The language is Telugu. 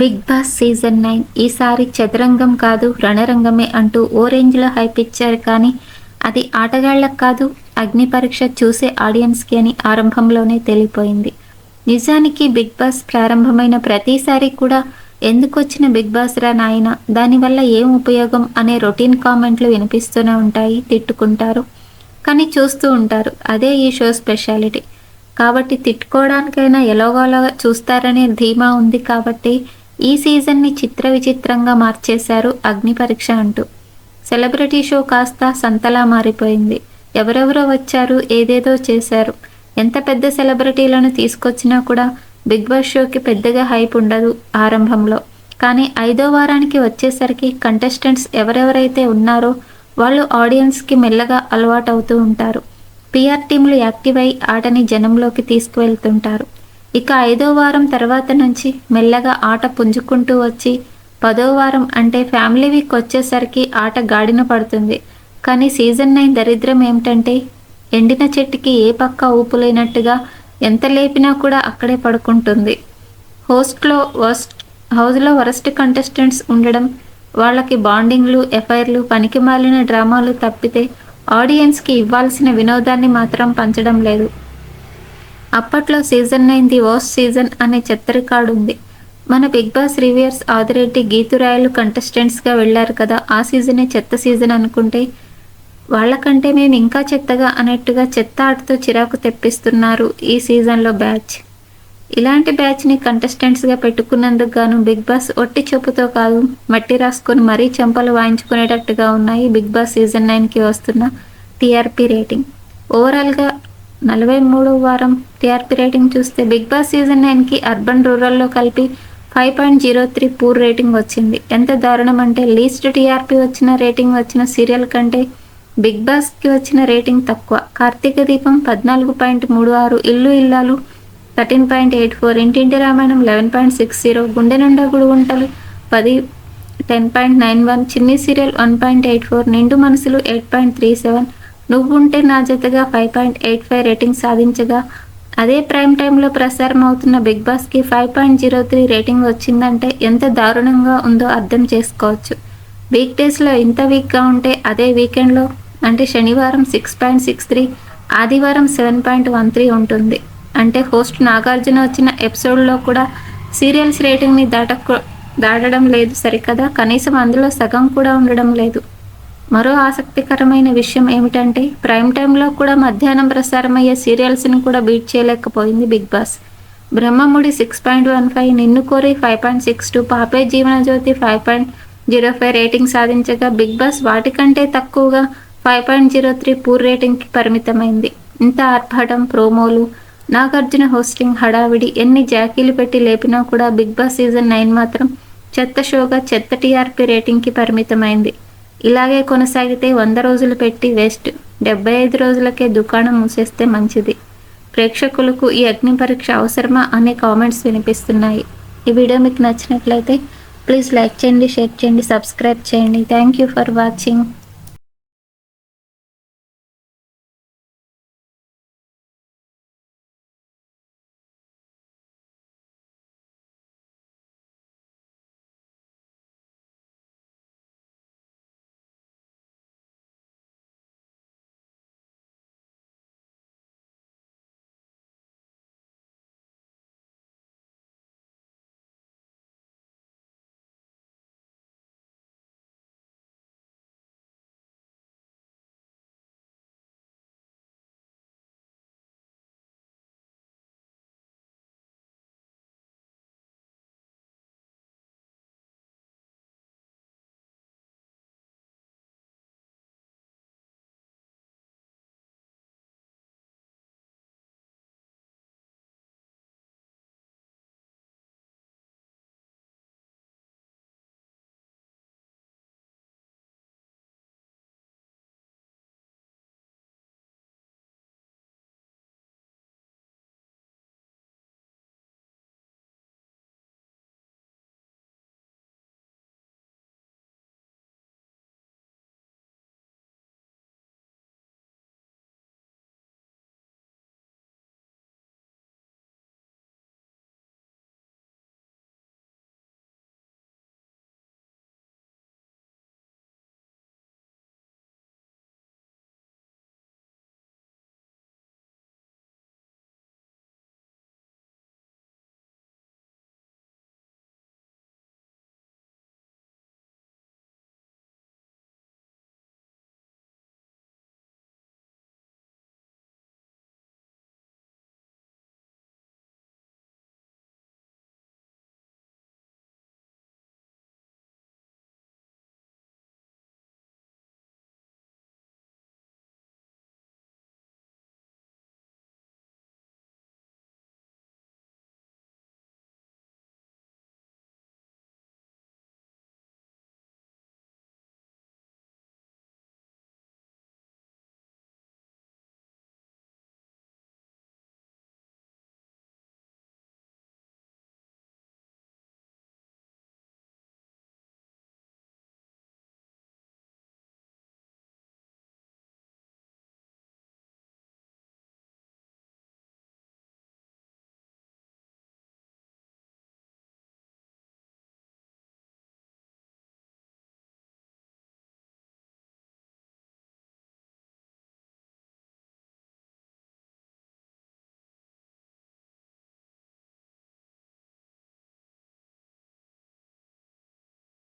బిగ్ బాస్ సీజన్ నైన్ ఈసారి చదరంగం కాదు రణరంగమే అంటూ ఓ రేంజ్లో హైప్ ఇచ్చారు కానీ అది ఆటగాళ్ళకు కాదు అగ్ని పరీక్ష చూసే ఆడియన్స్కి అని ఆరంభంలోనే తెలిపోయింది. నిజానికి బిగ్ బాస్ ప్రారంభమైన ప్రతిసారి కూడా ఎందుకు వచ్చిన బిగ్ బాస్ రా నాయన దానివల్ల ఏం ఉపయోగం అనే రొటీన్ కామెంట్లు వినిపిస్తూనే ఉంటాయి తిట్టుకుంటారు. కానీ చూస్తూ ఉంటారు అదే ఈ షో స్పెషాలిటీ. కాబట్టి తిట్టుకోవడానికైనా ఎలాగోలాగా చూస్తారనే ధీమా ఉంది కాబట్టి ఈ సీజన్ని చిత్ర విచిత్రంగా మార్చేశారు అగ్ని పరీక్ష అంటూ. సెలబ్రిటీ షో కాస్త సంతలా మారిపోయింది. ఎవరెవరో వచ్చారు ఏదేదో చేశారు. ఎంత పెద్ద సెలబ్రిటీలను తీసుకొచ్చినా కూడా బిగ్ బాస్ షోకి పెద్దగా హైప్ ఉండదు ఆరంభంలో. కానీ ఐదో వారానికి వచ్చేసరికి కంటెస్టెంట్స్ ఎవరెవరైతే ఉన్నారో వాళ్ళు ఆడియన్స్కి మెల్లగా అలవాటు అవుతూ ఉంటారు. పిఆర్ టీంలు యాక్టివ్ అయి ఆటని జనంలోకి తీసుకువెళ్తుంటారు. ఇక ఐదో వారం తర్వాత నుంచి మెల్లగా ఆట పుంజుకుంటూ వచ్చి పదో వారం అంటే ఫ్యామిలీ వీక్ వచ్చేసరికి ఆట గాడిన పడుతుంది. కానీ సీజన్ నైన్ దరిద్రం ఏమిటంటే ఎండిన చెట్టుకి ఏ పక్క ఊపు లేనట్టుగా ఎంత లేపినా కూడా అక్కడే పడుకుంటుంది. హోస్ట్లో వస్ట్ హౌస్లో వరస్ట్ కంటెస్టెంట్స్ ఉండడం వాళ్ళకి బాండింగ్లు ఎఫైర్లు పనికి మాలిన డ్రామాలు తప్పితే ఆడియన్స్కి ఇవ్వాల్సిన వినోదాన్ని మాత్రం పంచడం లేదు. అప్పట్లో season nine the worst season అనే చెత్త ఉంది మన Bigg Boss reviewers Adi Reddy Geetu Royal కంటెస్టెంట్స్గా వెళ్ళారు కదా ఆ సీజనే చెత్త సీజన్ అనుకుంటే? వాళ్ళకంటే మేము ఇంకా చెత్తగా అన్నట్టుగా చెత్త ఆటతో చిరాకు తెప్పిస్తున్నారు ఈ సీజన్లో బ్యాచ్. ఇలాంటి బ్యాచ్ని కంటెస్టెంట్స్గా పెట్టుకున్నందుకు గాను బిగ్ బాస్ ఒట్టి చెప్పుతో కాదు మట్టి రాసుకొని మరీ చెంపలు వాయించుకునేటట్టుగా ఉన్నాయి బిగ్ బాస్ సీజన్ నైన్కి వస్తున్న టీఆర్పీ రేటింగ్. ఓవరాల్గా నలభై మూడవ వారం టీఆర్పీ రేటింగ్ చూస్తే బిగ్ బాస్ సీజన్ నైన్కి అర్బన్ రూరల్లో కలిపి five point zero three poor rating వచ్చింది. ఎంత దారుణం అంటే లీస్ట్ టీఆర్పీ వచ్చిన రేటింగ్ వచ్చిన సీరియల్ కంటే బిగ్ బాస్కి వచ్చిన రేటింగ్ తక్కువ. కార్తీక దీపం పద్నాలుగు పాయింట్ మూడు ఆరు ఇల్లు ఇల్లాలు thirteen point eight four Intinti Ramayanam eleven point six zero Gunde Ninda Gudigantalu పది ten point nine one Chinni serial one point eight four Nindu Manasulu eight point three seven Nuvvunte Naa Jathaga five point eight five rating సాధించగా. అదే ప్రైమ్ టైంలో ప్రసారం అవుతున్న బిగ్ బాస్కి five point zero three rating వచ్చిందంటే ఎంత దారుణంగా ఉందో అర్థం చేసుకోవచ్చు. వీక్ డేస్లో ఇంత వీక్గా ఉంటే అదే వీకెండ్లో అంటే శనివారం సిక్స్ పాయింట్ సిక్స్ త్రీ ఆదివారం సెవెన్ పాయింట్ వన్ త్రీ ఉంటుంది. అంటే హోస్ట్ నాగార్జున వచ్చిన ఎపిసోడ్లో కూడా సీరియల్స్ రేటింగ్ని దాటకు దాటడం లేదు సరికదా? కనీసం అందులో సగం కూడా ఉండడం లేదు. మరో ఆసక్తికరమైన విషయం ఏమిటంటే ప్రైమ్ టైంలో కూడా మధ్యాహ్నం ప్రసారమయ్యే సీరియల్స్ని కూడా బీట్ చేయలేకపోయింది Bigg Boss. Brahmamudi six point one five Ninnu Kori five point six two Paape Jeevana Jyothi five point zero five rating సాధించగా బిగ్ బాస్ వాటికంటే తక్కువగా five point zero three poor రేటింగ్కి పరిమితమైంది. ఇంత ఆర్భాటం ప్రోమోలు నాగార్జున హోస్టింగ్ హడావిడి ఎన్ని జాకీలు పెట్టి లేపినా కూడా బిగ్ బాస్ సీజన్ నైన్ మాత్రం చెత్త షోగా చెత్త టీఆర్పీ రేటింగ్కి పరిమితమైంది. ఇలాగే కొనసాగితే వంద రోజులు పెట్టి వేస్ట్. డెబ్బై ఐదు రోజులకే దుకాణం మూసేస్తే మంచిది. ప్రేక్షకులకు ఈ అగ్ని పరీక్ష అవసరమా అనే కామెంట్స్ వినిపిస్తున్నాయి. ఈ వీడియో మీకు నచ్చినట్లయితే ప్లీజ్ లైక్ చేయండి షేర్ చేయండి సబ్స్క్రైబ్ చేయండి. Thank you for watching.